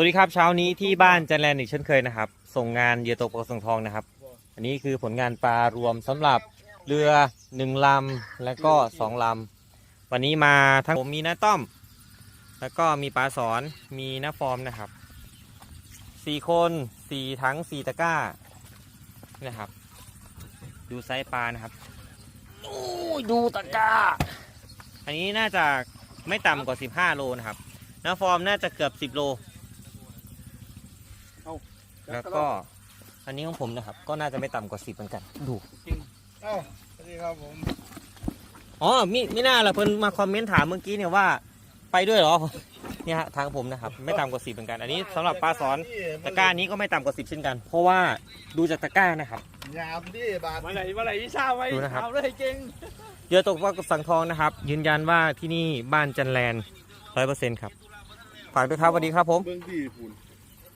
วัสดีครับเช้านี้ที่บ้านจันแลนด์อีกเช่นเคยนะครับ ส่งงานเหยื่อตกปลาสังทองนะครับ อันนี้คือผลงานปลารวมสำหรับเรือหนึ่งลำและก็สองลำวันนี้มาทั้งผมมีน้าต้อม แล้วก็มีปลาสอนมีน้าฟอร์มนะครับสี่คนสี่ทั้งสี่ตะกร้านะครับ ดูไซส์ปลานะครับโอ้ยดูตะกร้า อันนี้น่าจะไม่ต่ำกว่า 15 โลนะครับน้าฟอร์มน่าจะเกือบ 10 โล แล้วก็อันนี้ของผมนะครับ ก็น่าจะไม่ต่ำกว่า10เหมือนกัน ดู เอ้าสวัสดีครับผมอ๋อมิมิน่าละเพิ่นมาคอมเมนต์ถามเมื่อกี้เนี่ยว่า ไปด้วยเหรอ เนี่ยฮะทางผมนะครับ ไม่ต่ำกว่า10เหมือนกัน อันนี้สำหรับปลาสอนตะกร้านี้ก็ไม่ต่ำกว่า10เช่นกัน เพราะว่าดูจากตะกร้านะครับ ยามดิบาทมาไหนมาไหนวิชาไว้ดูนะครับ เอาเลยเก่งเรือตกปลากระสังทองนะครับ ยืนยันว่าที่นี่บ้านจันแลนร้อยเปอร์เซ็นต์ครับฝากด้วยครับสวัสดีครับผม เบื้องดีคุณ